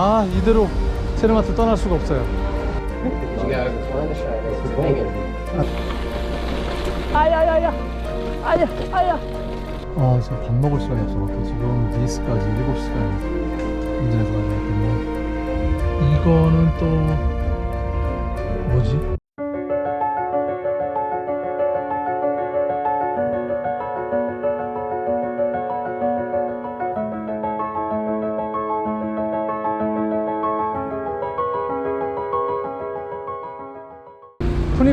아 이대로 세르마트 떠날 수가 없어요. 아야야야, 아야 아야. 아 지금 밥 먹을 시간이 없어갖고 지금 니스까지 7시간 운전해서 가야 때문에 이거는 또 뭐지?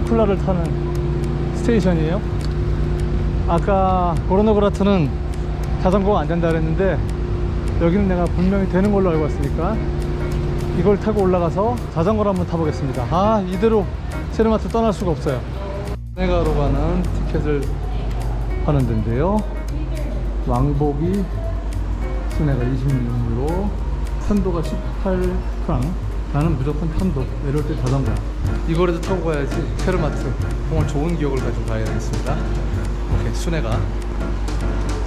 푸니쿨라를 타는 스테이션이에요. 아까 고르노그라트는 자전거가 안 된다 그랬는데 여기는 내가 분명히 되는 걸로 알고 왔으니까 이걸 타고 올라가서 자전거를 한번 타보겠습니다. 아 이대로 세르마트 떠날 수가 없어요. 네가로 가는 티켓을 파는 데인데요. 왕복이 순회가 26유로, 편도가 18프랑. 나는 무조건 편도. 내려올 때 자전거. 이거라도 타고 가야지 세르마트. 정말 좋은 기억을 가지고 가야 되겠습니다. 오케이, 순회가.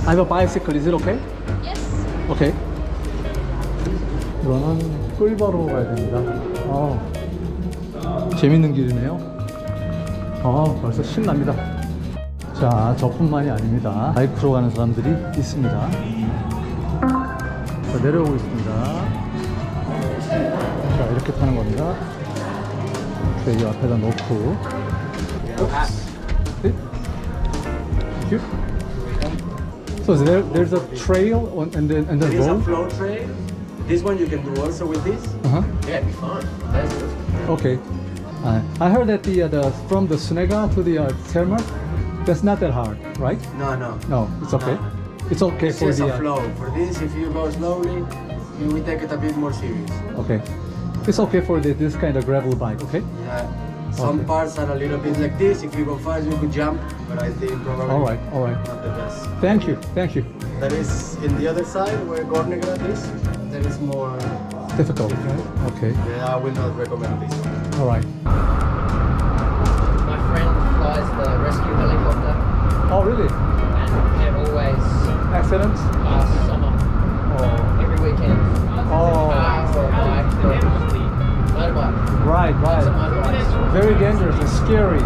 I have a bicycle. Is it okay? Yes. 오케이. 이거는 꿀바로 가야 됩니다. 아, 재밌는 길이네요. 아, 벌써 신납니다. 자, 저뿐만이 아닙니다. 바이크로 가는 사람들이 있습니다. 자, 내려오고 있습니다. 자, 이렇게 타는 겁니다. 자, 이 앞에다 놓고. 네? Thank you. So there, there's a trail on, and then and then It is a road. flow trail. This one you can do also with this. Uh-huh. Yeah, it'd be fun. That's good. Okay. Uh, I heard that the, uh, the from the Sunega to the uh, Terma, that's not that hard, right? No, no. No, it's okay. No. It's okay It's for just the. a uh, flow. For this, if you go slowly, you will take it a bit more serious. okay. It's okay for the, this kind of gravel bike, okay? Yeah. Some Okay. parts are a little bit like this. If you go fast, you could jump. But I think probably All right, all right. not the best. Thank you, thank you. That is in the other side where Gornegrad is. That is more. Difficult, right? Okay, Yeah, I will not recommend this one. all right. My friend flies the rescue helicopter Oh, really? and it always Accidents? last summer, Oh, every weekend. Oh. Right, right. Very dangerous scary.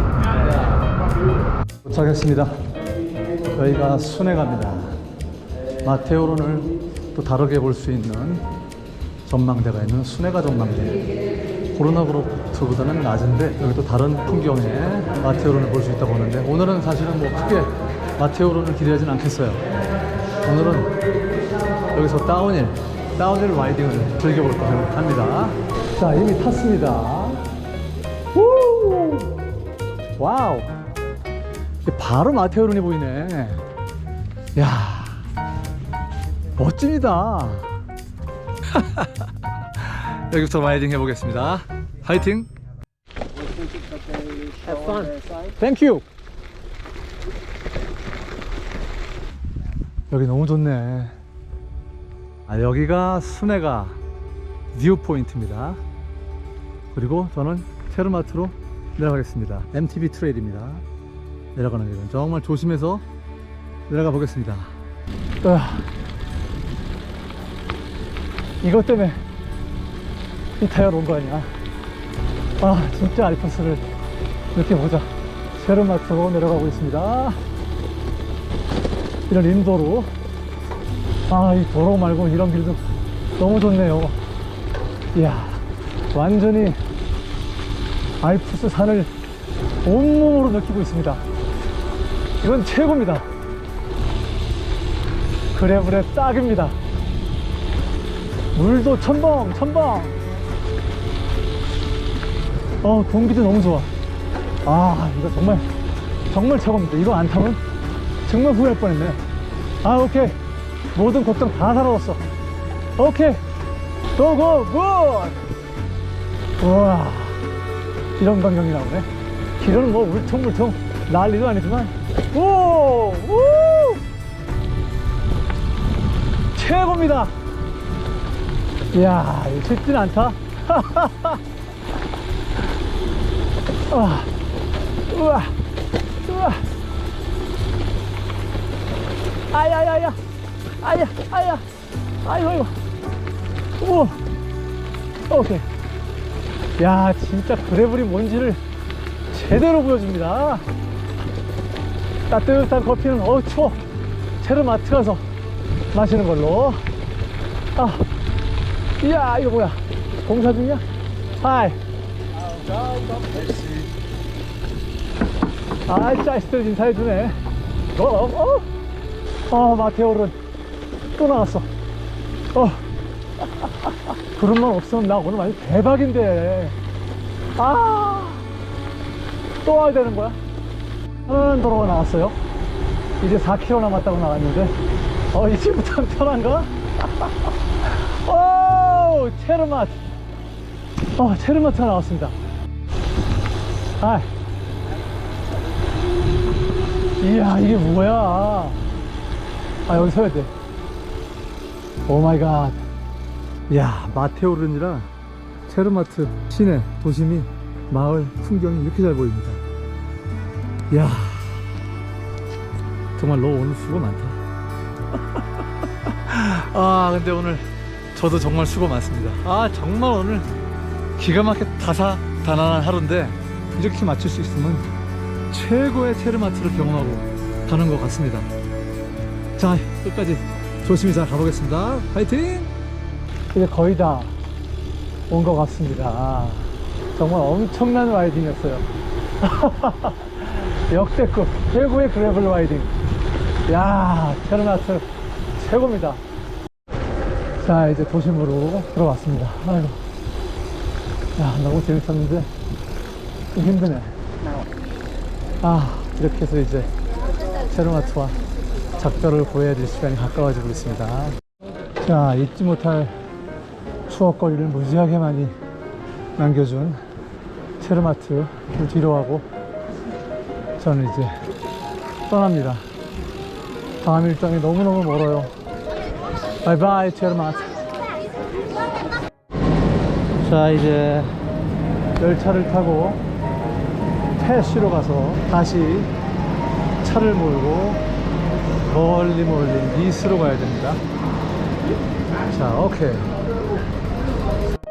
도착했습니다. 저희가 순회 갑니다. 마테오론을 또 다르게 볼 수 있는 전망대가 있는 순회가 전망대. 코로나그로트보다는 낮은데 여기 또 다른 풍경에 마테오론을 볼 수 있다고 하는데 오늘은 사실은 뭐 크게 마테오론을 기대하진 않겠어요. 오늘은 여기서 다운힐, 다운힐 라이딩을 즐겨볼까 생각합니다. 자, 이미 탔습니다. 우! 와우! 바로 마테오론이 보이네. 야 멋집니다. 여기부터 라이딩 해보겠습니다. 파이팅! Have fun. 땡큐! 여기 너무 좋네. 아, 여기가 순회가 뷰 포인트입니다. 그리고 저는 체르마트로 내려가겠습니다. MTB 트레일입니다. 내려가는 길은 정말 조심해서 내려가 보겠습니다. 으아. 이것 때문에 이 타이어로 온거 아니야? 아, 진짜 알프스를 이렇게 보자. 체르마트로 내려가고 있습니다. 이런 인도로. 아, 이 도로 말고 이런 길도 너무 좋네요. 이야, 완전히 알프스 산을 온몸으로 느끼고 있습니다. 이건 최고입니다. 그래브의 딱입니다. 물도 첨벙, 첨벙. 어, 공기도 너무 좋아. 아, 이거 정말, 정말 최고입니다. 이거 안 타면 정말 후회할 뻔했네. 아, 오케이. 모든 걱정 다 사라졌어. 오케이. 고고, 굿! 우와. 이런 광경이 나오네. 길은 뭐 울퉁불퉁 난리도 아니지만, 오! 우! 최고입니다. 이야, 쉽진 않다. 우와, 우와, 우와. 아야야야, 아야, 아야, 아이고, 아이고. 우와, 오케이. 야, 진짜 그래블이 뭔지를 제대로 보여줍니다. 따뜻한 커피는 어우 추워. 체르마트 가서 마시는 걸로. 아, 이야 이거 뭐야? 공사 중이야? 하이. 아, 짜이스들 인사해주네. 어, 어, 어, 어 마테오는 또 나왔어. 어. 말 없으면 나 오늘 완전 대박인데. 아, 또 와야 되는 거야? 편안한 도로가 나왔어요. 이제 4km 남았다고 나왔는데, 어, 이제부터는 편한가? 오, 체르마트. 어, 체르마트가 나왔습니다. 아, 이야, 이게 뭐야. 아, 여기 서야 돼. 오 마이 갓. 이야, 마테오른이라 체르마트 시내 도심이 마을 풍경이 이렇게 잘 보입니다. 이야, 정말로 오늘 수고 많다. 아, 근데 오늘 저도 정말 수고 많습니다. 아, 정말 오늘 기가 막혀 다사다난한 하루인데 이렇게 맞출 수 있으면 최고의 체르마트를 경험하고 가는 것 같습니다. 자, 끝까지 조심히 잘 가보겠습니다. 파이팅! 이제 거의 다 온 것 같습니다. 정말 엄청난 라이딩이었어요. 역대급 최고의 그래블 라이딩. 야, 체르마트 최고입니다. 자, 이제 도심으로 들어왔습니다. 아이고. 야, 너무 재밌었는데 좀 힘드네. 아, 이렇게 해서 이제 체르마트와 작별을 보여야 될 시간이 가까워지고 있습니다. 자, 잊지 못할 추억거리를 무지하게 많이 남겨준 체르마트 그 뒤로 하고 저는 이제 떠납니다. 다음 일정이 너무너무 멀어요. 바이바이 체르마트. 자, 이제 열차를 타고 태시로 가서 다시 차를 몰고 멀리 멀리 니스로 가야 됩니다. 자, 오케이.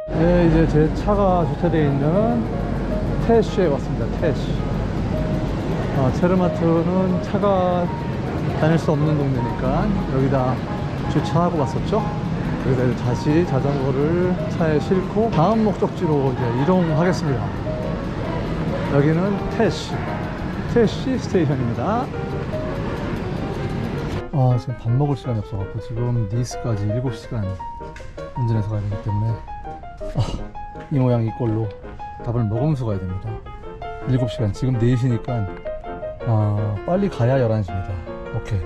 네, 이제 제 차가 주차되어 있는 태시에 왔습니다. 태시. 아, 체르마트는 차가 다닐 수 없는 동네니까 여기다 주차하고 왔었죠. 여기다 이제 다시 자전거를 차에 싣고 다음 목적지로 이제 이동하겠습니다. 여기는 태시, 태시 스테이션입니다. 아, 지금 밥 먹을 시간이 없어갖고 지금 니스까지 7시간 운전해서 가야 되기 때문에 아, 이 모양 이 꼴로 밥을 먹으면서 가야 됩니다. 7시간, 지금 4시니까 아, 빨리 가야 11시입니다. 오케이.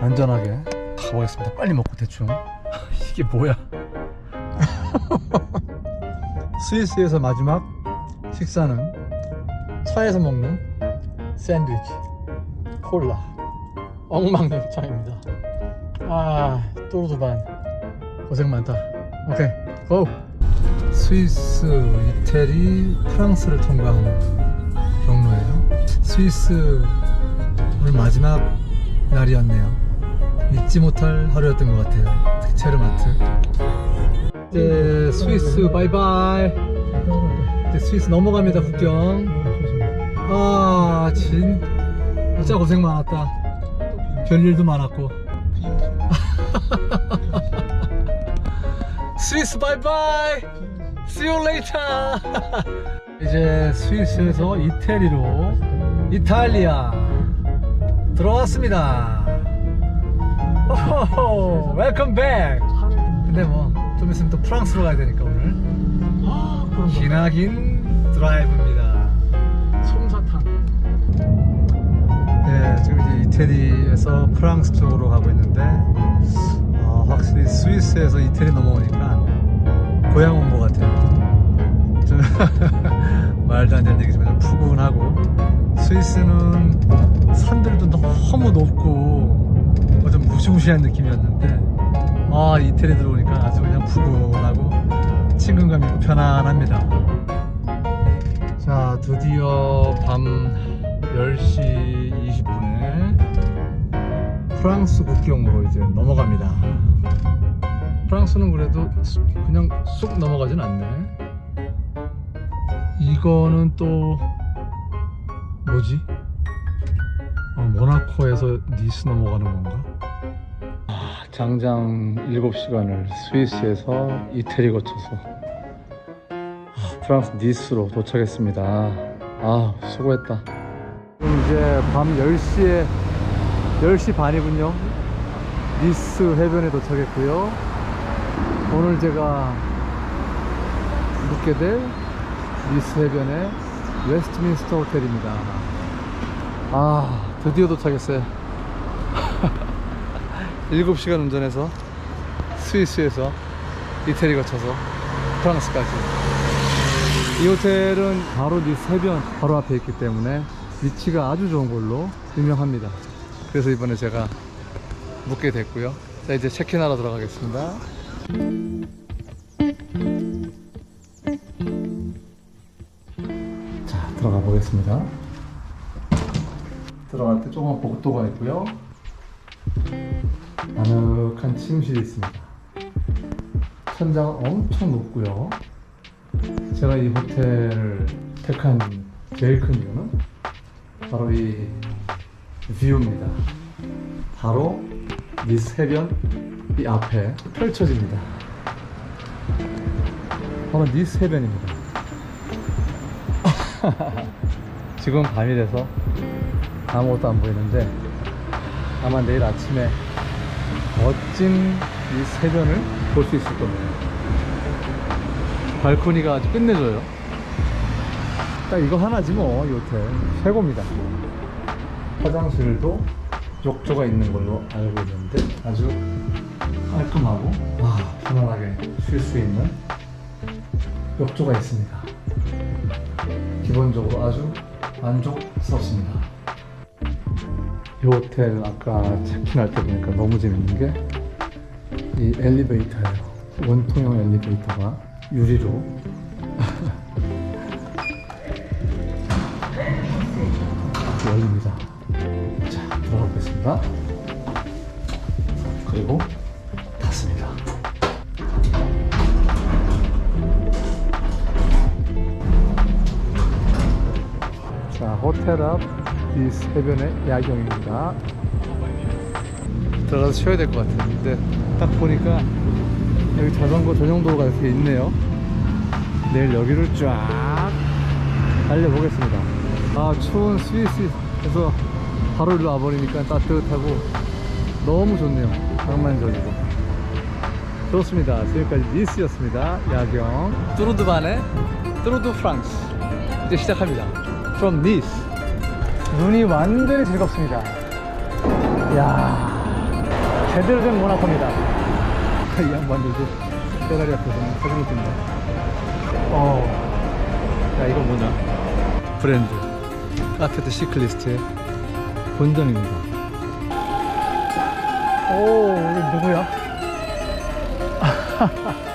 안전하게 가보겠습니다. 빨리 먹고 대충. 이게 뭐야? 스위스에서 마지막 식사는 차에서 먹는 샌드위치, 콜라, 엉망진창입니다. 아, 또르두반 고생 많다. 오케이, 고! 스위스, 이태리, 프랑스를 통과하는 경로예요. 스위스 오늘 마지막 날이었네요. 잊지 못할 하루였던 것 같아요. 체르마트. 이제 스위스 바이바이. 이제 스위스 넘어갑니다 국경. 아 진, 진짜 고생 많았다. 별일도 많았고. 스위스 바이바이. See you later. 이제 스위스에서 이태리로 이탈리아 들어왔습니다. 오호, 웰컴 백. 근데 뭐 좀 있으면 또 프랑스로 가야 되니까 오늘 기나긴 드라이브 이태리에서 프랑스 쪽으로 가고 있는데 아, 확실히 스위스에서 이태리 넘어오니까 고향 온 것 같아요. 좀 말도 안 되는 얘기지만 좀 푸근하고 스위스는 산들도 너무 높고 뭐좀 무시무시한 느낌이었는데 아 이태리 들어오니까 아주 그냥 푸근하고 친근감이 있고 편안합니다. 자 드디어 밤 10시 20분에 프랑스 국경으로 이제 넘어갑니다. 프랑스는 그래도 수- 그냥 쑥 넘어가진 않네. 이거는 또 뭐지? 어, 모나코에서 니스 넘어가는 건가? 아, 장장 7시간을 스위스에서 이태리 거쳐서 아, 프랑스 니스로 도착했습니다. 아, 수고했다. 지금 이제 밤 10시에 10시 반이군요. 니스 해변에 도착했고요. 오늘 제가 묵게 될 니스 해변의 웨스트민스터 호텔입니다. 아, 드디어 도착했어요. 7시간 운전해서 스위스에서 이태리 거쳐서 프랑스까지. 이 호텔은 바로 니스 해변 바로 앞에 있기 때문에 위치가 아주 좋은 걸로 유명합니다. 그래서 이번에 제가 묵게 됐고요. 자, 이제 체크인하러 들어가겠습니다. 자, 들어가 보겠습니다. 들어갈 때 조그만 복도가 있고요. 아늑한 침실이 있습니다. 천장은 엄청 높고요. 제가 이 호텔을 택한 제일 큰 이유는 바로 이 뷰입니다. 바로 니스 해변 이 앞에 펼쳐집니다. 바로 니스 해변입니다. 지금 밤이라서 아무것도 안 보이는데 아마 내일 아침에 멋진 이 해변을 볼 수 있을 겁니다. 발코니가 아주 끝내줘요. 딱 이거 하나지 뭐, 이 호텔. 최고입니다. 화장실도 욕조가 있는 걸로 알고 있는데 아주 깔끔하고 와, 편안하게 쉴 수 있는 욕조가 있습니다. 기본적으로 아주 만족스럽습니다. 이 호텔 아까 체크인할 때 보니까 너무 재밌는 게 이 엘리베이터예요. 원통형 엘리베이터가 유리로 열립니다. 자, 들어가 보겠습니다. 그리고 닫습니다. 자, 호텔 앞 디스 해변의 야경입니다. 들어가서 쉬어야 될 것 같은데 딱 보니까 여기 자전거 전용 도로가 이렇게 있네요. 내일 여기를 쫙 달려보겠습니다. 아 추운 스위스에서 바로 일로 와버리니까 따뜻하고 너무 좋네요. 낭만적이고 좋습니다. 지금까지 니스였습니다. 야경 뚜르드반의 뚜르드 프랑스 이제 시작합니다. From Nice 눈이 완전히 즐겁습니다. 야 제대로 된 모나코입니다. 이 양반들도 빼다리 앞에서 사진을 찍네. 어, 야 이거 뭐냐? 브랜드 카페드 시클리스트의 본점입니다. 오, 이게 누구야?